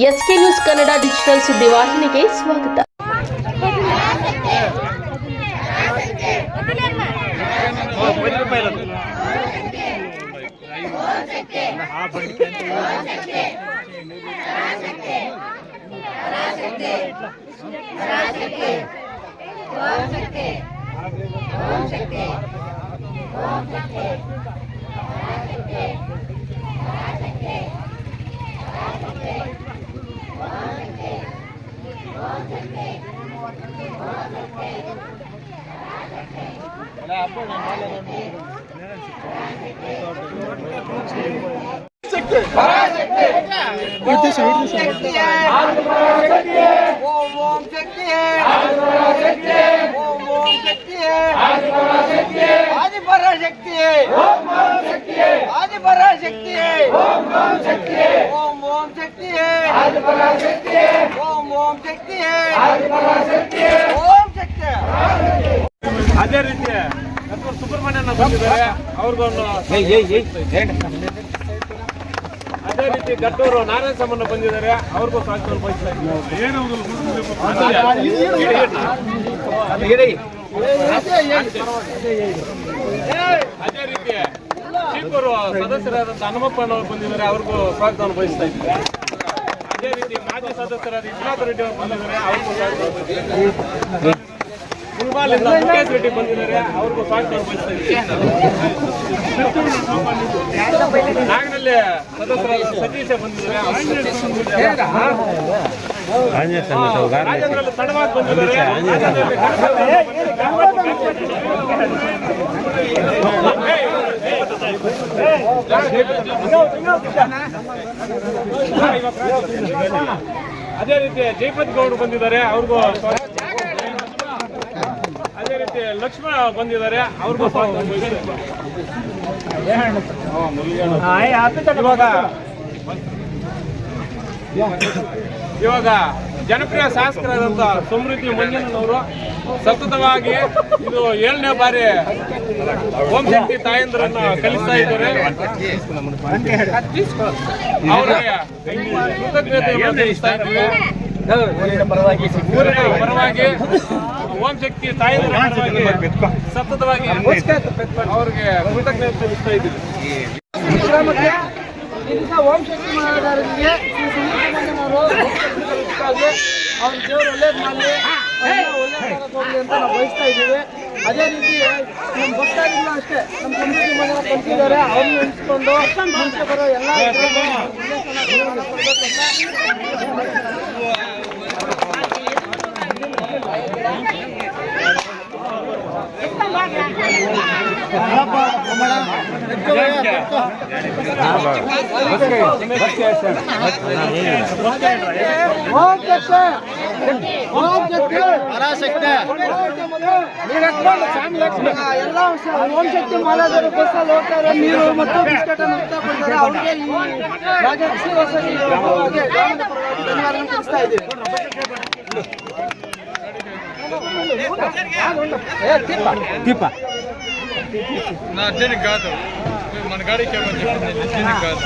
SK news Kannada digital ಸುದ್ದಿವಾಹಿನಿಗೆ ಸ್ವಾಗತ ओम ओम शक्ति है ओम ओम शक्ति है आदि पराशक्ति है। आदि पराशक्ति है ओम ओम शक्ति है ओम ओम शक्ति है ओम ಅದೇ ರೀತಿ ಸುಬ್ರಹ್ಮಣ್ಯನ ಬಂದಿದ್ದಾರೆ. ಅವ್ರಿಗೊಂದು ಅದೇ ರೀತಿ ಗಟ್ಟೂರು ನಾರಾಯಣ ಸಾಮಣ್ಣ ಬಂದಿದ್ದಾರೆ. ಅವ್ರಿಗೂ ಸ್ವಾಗತ ಬಯಸ್ತಾ ಅದೇ ರೀತಿ ಚೀಪೂರು ಸದಸ್ಯರಾದಂತ ಹನುಮಪ್ಪನವರು ಬಂದಿದ್ದಾರೆ. ಅವ್ರಿಗೂ ಸ್ವಾಗತವನ್ನು ಬಯಸ್ತಾ ಇದ್ದಾರೆ. ಅದೇ ರೀತಿ ಮಾಜಿ ಸದಸ್ಯರಾದ ವಿಶ್ವನಾಥ ರೆಡ್ಡಿ ಅವರು ಬಂದಿದ್ದಾರೆ. ಅವ್ರಿಗೂ ಸ್ವಾಗತ ಮುಲ್ಬಾಲಿಂದ ಮುಖೇಶ್ ರೆಡ್ಡಿ ಬಂದಿದ್ದಾರೆ. ಅವ್ರಿಗೂ ಸ್ವಾಗತ ಬಯಸ್ತಾ ಇದ್ದೀನಿ ನಾಗನಲ್ಲಿ ಸದಸ್ಯರಾದ ಸತೀಶ ಬಂದಿದ್ದಾರೆ. ತಡವಾಗಿ ಬಂದಿದ್ದಾರೆ. ಅದೇ ರೀತಿ ಜೈಪತ್ ಗೌಡ್ ಬಂದಿದ್ದಾರೆ. ಅವ್ರಿಗೂ ಲಕ್ಷ್ಮಣ ಬಂದಿದ್ದಾರೆ ಅವ್ರಿಗೂ ಇವಾಗ ಇವಾಗ ಜನಪ್ರಿಯ ಶಾಸಕರಾದಂತ ಸಮೃದ್ಧಿ ಮಂಜನವರು ಸತತವಾಗಿ ಇದು ಏಳನೇ ಬಾರಿ ಓಂ ಶಕ್ತಿ ತಾಯಂದ್ರನ್ನ ಕಲಿಸ್ತಾ ಇದ್ದಾರೆ. ಅವರಿಗೆ ಕೃತಜ್ಞತೆ ಊರಿನ ಪರವಾಗಿ ಓಂ ಶಕ್ತಿ ತಾಯಂದ್ರ ಪರವಾಗಿ ಸತತವಾಗಿ ಅವ್ರಿಗೆ ಕೃತಜ್ಞತೆ ತಿಳಿಸ್ತಾ ಇದ್ದೀವಿ. ಓಂ ಶಕ್ತಿ ಸುಬ್ರಹ್ಮಣ್ಯನವರು ಅವ್ರ ದೇವರು ಒಳ್ಳೇದು ಮಾಡಲಿ ಒಳ್ಳೇದು ಹೋಗ್ಲಿ ಅಂತ ನಾವು ಬಯಸ್ತಾ ಇದ್ದೀವಿ. ಅದೇ ರೀತಿ ನಮ್ಮ ಭಕ್ತಾದಿಗಳು ಅಷ್ಟೇ ನಮ್ಮ ಸಂಸ್ಕೃತಿ ಮನೆಯ ಕಲ್ತಿದ್ದಾರೆ ಅವ್ರನ್ನ ನೆನೆಸ್ಕೊಂಡು ಮುಂಚೆ ಬರೋ ಎಲ್ಲ ಓಂ ಶಕ್ತಿ ಓಂ ಶಕ್ತಿ ಎಲ್ಲ ಓಂ ಶಕ್ತಿ ಮಾಲಾದರು ಬಸ್ಸಲ್ಲಿ ಹೋಗ್ತಾರೆ ನೀರು ಮತ್ತು ಬಿಸ್ಕೆಟ್ ಅನ್ನು ಅವ್ರಿಗೆ ಈ ತಿಳಿಸ್ತಾ ಇದ್ದೀವಿ నా దీనికి కాదు. మన గాడికి ఏమని చెప్పింది కాదు.